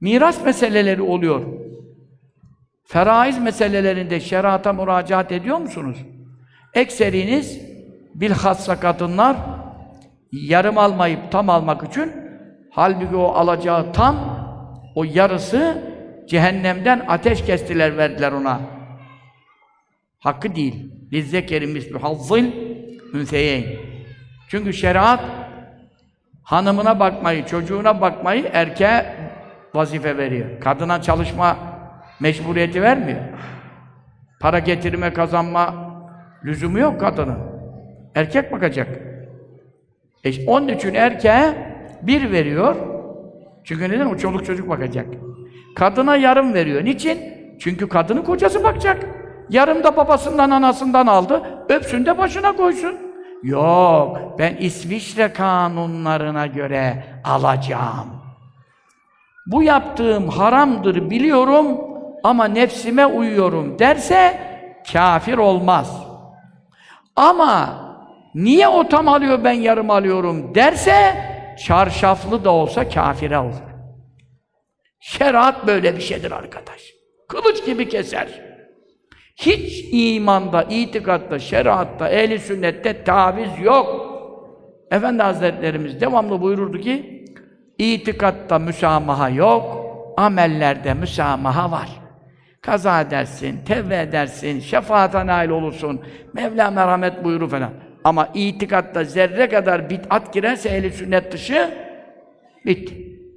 Miras meseleleri oluyor. Feraiz meselelerinde şerata müracaat ediyor musunuz? Ekseriniz bilhassa kadınlar yarım almayıp tam almak için halbuki o alacağı tam o yarısı cehennemden ateş kestiler verdiler ona. Hakkı değil. Lizzekeri mislu hazzil ünseyeyn. Çünkü şeriat hanımına bakmayı, çocuğuna bakmayı erkeğe vazife veriyor. Kadına çalışma mecburiyeti vermiyor. Para getirme, kazanma lüzumu yok kadının. Erkek bakacak. E, onun için erkeğe bir veriyor. Çünkü neden? O çoluk çocuk bakacak. Kadına yarım veriyor. Niçin? Çünkü kadının kocası bakacak. Yarım da babasından, anasından aldı. Öpsün de başına koysun. Yok, ben İsviçre kanunlarına göre alacağım. Bu yaptığım haramdır biliyorum ama nefsime uyuyorum derse kafir olmaz. Ama niye o tam alıyor ben yarım alıyorum derse çarşaflı da olsa kafire olur. Şeriat böyle bir şeydir arkadaş. Kılıç gibi keser. Hiç imanda, itikatta, şeriatta, ehli sünnette taviz yok. Efendi Hazretlerimiz devamlı buyururdu ki itikatta müsamaha yok, amellerde müsamaha var. Kaza edersin, tevbe edersin, şefaata nail olursun, Mevla merhamet buyurur falan. Ama itikatta zerre kadar bid'at girerse ehli sünnet dışı bitti.